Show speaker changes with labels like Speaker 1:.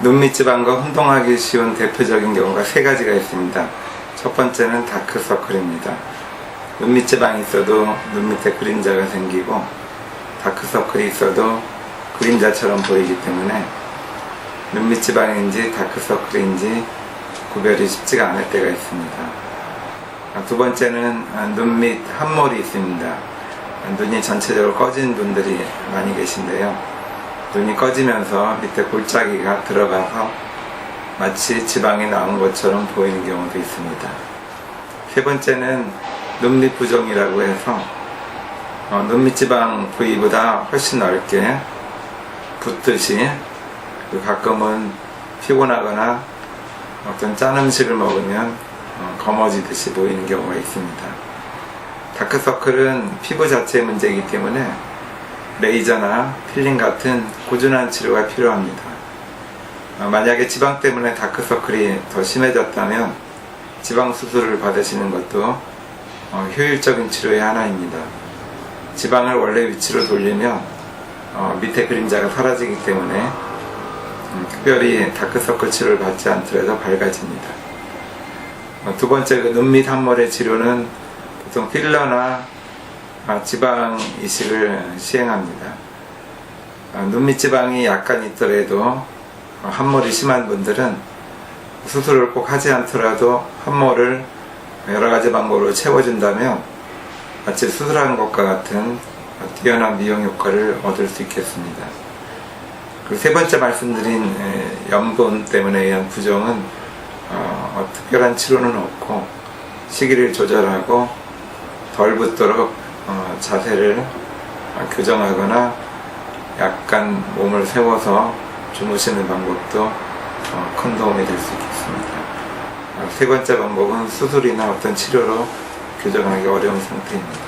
Speaker 1: 눈밑 지방과 혼동하기 쉬운 대표적인 경우가 세 가지가 있습니다. 첫 번째는 다크서클입니다. 눈밑 지방이 있어도 눈 밑에 그림자가 생기고 다크서클이 있어도 그림자처럼 보이기 때문에 눈밑 지방인지 다크서클인지 구별이 쉽지가 않을 때가 있습니다. 아, 두 번째는 아, 눈밑 함몰이 있습니다. 아, 눈이 전체적으로 꺼진 분들이 많이 계신데요. 눈이 꺼지면서 밑에 골짜기가 들어가서 마치 지방이 나온 것처럼 보이는 경우도 있습니다. 세 번째는 눈밑 부종이라고 해서 어, 눈밑 지방 부위보다 훨씬 넓게 붓듯이 그리고 가끔은 피곤하거나 어떤 짠 음식을 먹으면 어, 검어지듯이 보이는 경우가 있습니다. 다크서클은 피부 자체의 문제이기 때문에 레이저나 필링 같은 꾸준한 치료가 필요합니다. 어, 만약에 지방 때문에 다크서클이 더 심해졌다면 지방 수술을 받으시는 것도 어, 효율적인 치료의 하나입니다. 지방을 원래 위치로 돌리면 어, 밑에 그림자가 사라지기 때문에 음, 특별히 다크서클 치료를 받지 않더라도 밝아집니다. 어, 두 번째 그 눈밑 함몰의 치료는 보통 필러나 아, 지방 이식을 시행합니다. 아, 눈밑 지방이 약간 있더라도 어, 함몰이 심한 분들은 수술을 꼭 하지 않더라도 함몰을 여러 가지 방법으로 채워준다면 마치 수술한 것과 같은 뛰어난 미용 효과를 얻을 수 있겠습니다. 그리고 세 번째 말씀드린 에, 염분 때문에 의한 부종은 어, 어, 특별한 치료는 없고 시기를 조절하고 덜 붓도록 어, 자세를 어, 교정하거나 약간 몸을 세워서 주무시는 방법도 어, 큰 도움이 될 수 있겠습니다. 어, 세 번째 방법은 수술이나 어떤 치료로 교정하기 어려운 상태입니다.